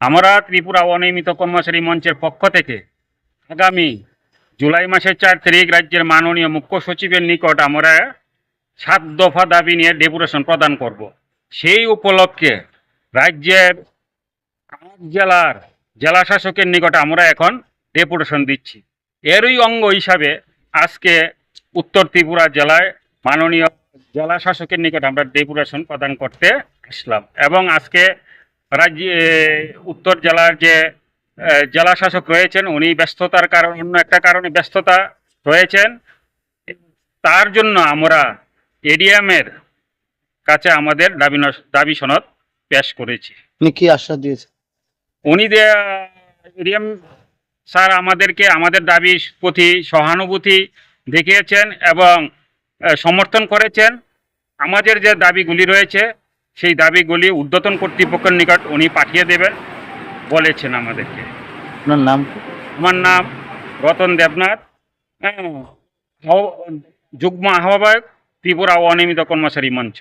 আমরা ত্রিপুরা অনিয়মিত কর্মচারী মঞ্চের পক্ষ থেকে আগামী জুলাই মাসের চার তারিখ রাজ্যের মাননীয় মুখ্য সচিবের নিকট আমরা সাত দফা দাবি নিয়ে ডেপুটেশন প্রদান করব। সেই উপলক্ষে রাজ্যের জেলার জেলা শাসকের নিকট আমরা এখন ডেপুটেশন দিচ্ছি। এরই অঙ্গ হিসাবে আজকে উত্তর ত্রিপুরা জেলায় মাননীয় জেলা শাসকের নিকট আমরা ডেপুটেশন প্রদান করতে আসলাম এবং আজকে রাজ্যে উত্তর জেলার যে জেলা শাসক রয়েছেন উনি ব্যস্ততার কারণ অন্য একটা কারণে ব্যস্ততা রয়েছেন। তার জন্য আমরা এডিএমের কাছে আমাদের দাবি দাবি সনদ পেশ করেছি। উনি কি আশ্বাস দিয়েছে উনি এডিএম স্যার আমাদেরকে আমাদের দাবির প্রতি সহানুভূতি দেখিয়েছেন এবং সমর্থন করেছেন আমাদের যে দাবিগুলি রয়েছে সেই দাবিগুলি উদ্যতন কর্তৃপক্ষের নিকট উনি পাঠিয়ে দেবেন বলেছেন আমাদেরকে। আপনার নাম আমার নাম রতন দেবনাথ। হ্যাঁ, যুগ্ম আহ্বায়ক ত্রিপুরা অনিয়মিত কর্মচারী মঞ্চ।